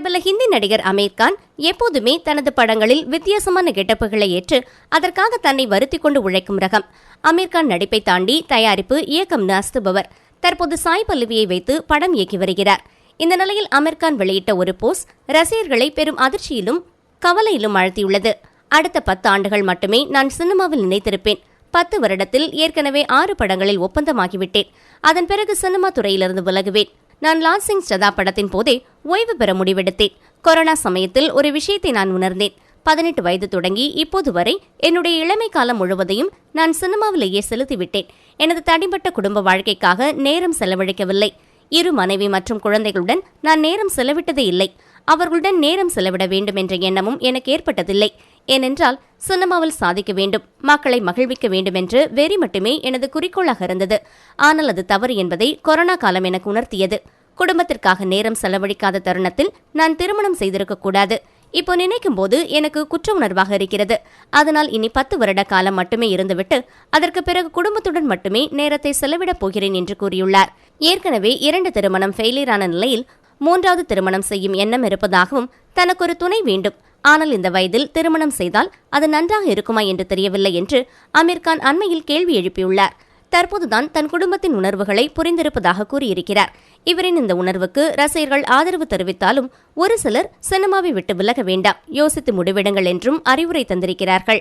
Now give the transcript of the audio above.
பிரபல ஹிந்தி நடிகர் அமீர் கான் எப்போதுமே தனது படங்களில் வித்தியாசமான கெட்டப்புகளை ஏற்று அதற்காக தன்னை வருத்தி கொண்டு உழைக்கும் ரகம். அமீர் கான் நடிப்பை தாண்டி தயாரிப்பு இயக்கம் நாஸ்துபவர். தற்போது சாய் பல்லவியை வைத்து படம் இயக்கி வருகிறார். இந்த நிலையில் அமீர் கான் வெளியிட்ட ஒரு போஸ் ரசிகர்களை பெரும் அதிர்ச்சியிலும் கவலையிலும் ஆழ்த்தியுள்ளது. அடுத்த பத்து ஆண்டுகள் மட்டுமே நான் சினிமாவில் நினைத்திருப்பேன். பத்து வருடத்தில் ஏற்கனவே ஆறு படங்களில் ஒப்பந்தமாகிவிட்டேன். அதன் பிறகு சினிமா துறையிலிருந்து விலகுவேன். நான் லான்சிங் ஸ்ரதா படத்தின் போதே ஓய்வு பெற முடிவெடுத்தேன். கொரோனா சமயத்தில் ஒரு விஷயத்தை நான் உணர்ந்தேன். பதினெட்டு வயது தொடங்கி இப்போது வரை என்னுடைய இளமை காலம் முழுவதையும் நான் சினிமாவிலேயே செலுத்திவிட்டேன். எனது தனிப்பட்ட குடும்ப வாழ்க்கைக்காக நேரம் செலவழிக்கவில்லை. இரு மனைவி மற்றும் குழந்தைகளுடன் நான் நேரம் செலவிட்டதே இல்லை. அவர்களுடன் நேரம் செலவிட வேண்டும் என்ற எண்ணமும் எனக்கு ஏற்பட்டதில்லை. ஏனென்றால் சினிமாவில் சாதிக்க வேண்டும் மக்களை மகிழ்விக்க வேண்டும் என்று வெறி மட்டுமே எனது குறிக்கோளாக இருந்தது. ஆனால் அது தவறு என்பதை கொரோனா காலம் எனக்கு உணர்த்தியது. குடும்பத்திற்காக நேரம் செலவழிக்காத தருணத்தில் நான் திருமணம் செய்திருக்க கூடாது. இப்போ நினைக்கும் போது எனக்கு குற்ற உணர்வாக இருக்கிறது. அதனால் இனி பத்து வருட காலம் மட்டுமே இருந்துவிட்டு அதற்கு பிறகு குடும்பத்துடன் மட்டுமே நேரத்தை செலவிடப் போகிறேன் என்று கூறியுள்ளார். ஏற்கனவே இரண்டு திருமணம் ஃபெயிலியரான நிலையில் மூன்றாவது திருமணம் செய்யும் எண்ணம் இருப்பதாகவும் தனக்கு ஒரு துணை வேண்டும். ஆனால் இந்த வயதில் திருமணம் செய்தால் அது நன்றாக இருக்குமா என்று தெரியவில்லை என்று அமீர்கான் அண்மையில் கேள்வி எழுப்பியுள்ளார். தற்போதுதான் தன் குடும்பத்தின் உணர்வுகளை புரிந்திருப்பதாக கூறியிருக்கிறார். இவரின் இந்த உணர்வுக்கு ரசிகர்கள் ஆதரவு தெரிவித்தாலும் ஒரு சிலர் சினிமாவை விட்டு விலக வேண்டாம். யோசித்து முடிவெடுங்கள் என்றும் அறிவுரை தந்திருக்கிறார்கள்.